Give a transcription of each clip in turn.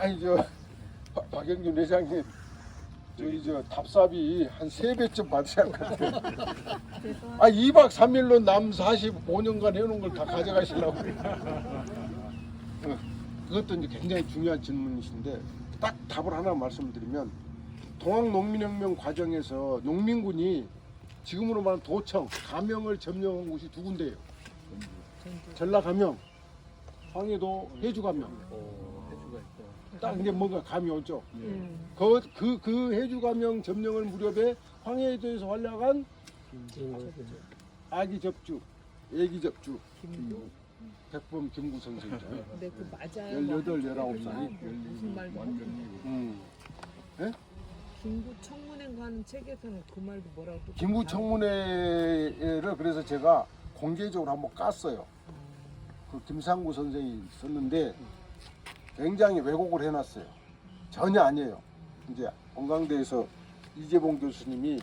아니 저 박- 박영준 회장님 저희 저 답사비 한 세 배쯤 받으셔야 할것 같아요. 아 2박 3일로 남 45년간 해놓은 걸 다 가져가시려고. 어, 그것도 이제 굉장히 중요한 질문이신데 딱 답을 하나 말씀드리면 동학농민혁명 과정에서 농민군이 지금으로 말하면 도청, 가명을 점령한 곳이 두 군데예요. 전라 가명, 황해도 해주 가명. 딱 이제 뭔가 감이 오죠. 음. 그, 그, 그 해주가명 점령을 무렵에 황해도에서 활약한 아기 접주, 애기 접주. 백범 김구 선생이죠. 근데 그 맞아요. 18, 19 살이? 무슨 말도. 음. 김구 청문회 가는 책에서는 그 말도 뭐라고 또 김구 청문회를 그래서 제가 공개적으로 한번 깠어요. 그 김상구 선생이 썼는데 굉장히 왜곡을 해놨어요. 전혀 아니에요. 이제 건강대에서 이재봉 교수님이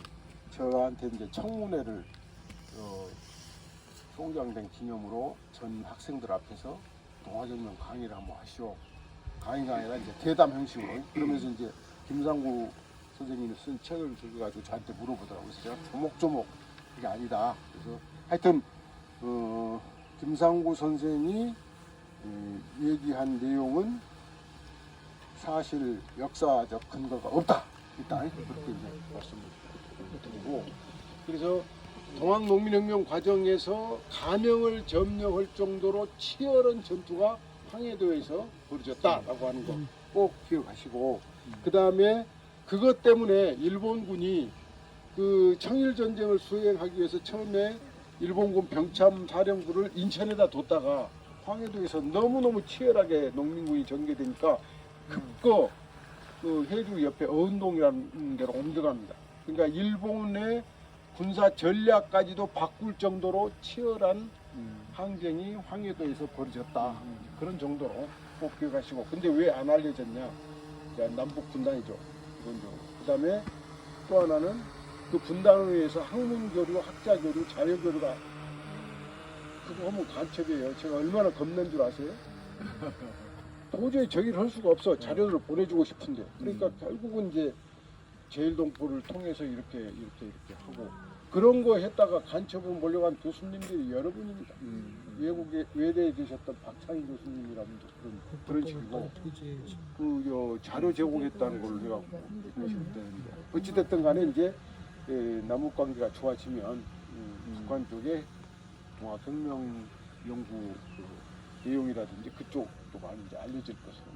저한테 이제 청문회를 어, 총장된 기념으로 전 학생들 앞에서 동아전면 강의를 한번 하시오. 강의가 아니라 이제 대담 형식으로 그러면서 이제 김상구 선생님이 쓴 책을 들고 가지고 저한테 물어보더라고요. 그래서 제가 조목조목 이게 아니다. 그래서 하여튼 어, 김상구 선생이 음, 얘기한 내용은 사실 역사적 근거가 없다. 일단 그렇게 이제 말씀을 드리고 그래서 동학 농민혁명 과정에서 가명을 점령할 정도로 치열한 전투가 황해도에서 벌어졌다라고 하는 거 꼭 기억하시고 그 다음에 그것 때문에 일본군이 그 청일 전쟁을 수행하기 위해서 처음에 일본군 병참 사령부를 인천에다 뒀다가 황해도에서 너무너무 치열하게 농민군이 전개되니까 급거 그 해주 옆에 어은동이라는 데로 옮겨갑니다. 그러니까 일본의 군사 전략까지도 바꿀 정도로 치열한 항쟁이 황해도에서 벌어졌다. 그런 정도로 꼭 기억하시고. 근데 왜 안 알려졌냐? 자, 남북 분단이죠. 그 다음에 또 하나는 그 분단을 위해서 학문 교류, 학자 교류, 자료 교류가 그거 하면 간첩이에요. 제가 얼마나 겁낸 줄 아세요? 도저히 저기를 할 수가 없어. 자료를 보내주고 싶은데. 그러니까 결국은 이제 제일동포를 통해서 이렇게 이렇게 이렇게 하고 그런 거 했다가 간첩을 몰려간 교수님들이 여러 분입니다. 외국에 외대에 계셨던 박창희 교수님이라든지 그런 그런 식이고 그 저, 자료 제공했다는 걸로 해갖고 그러셨다는데 어찌됐든 간에 이제 에, 남북 관계가 좋아지면 음, 북한 쪽에 동아혁명 연구 그 내용이라든지 그쪽도 많이 이제 알려질 것으로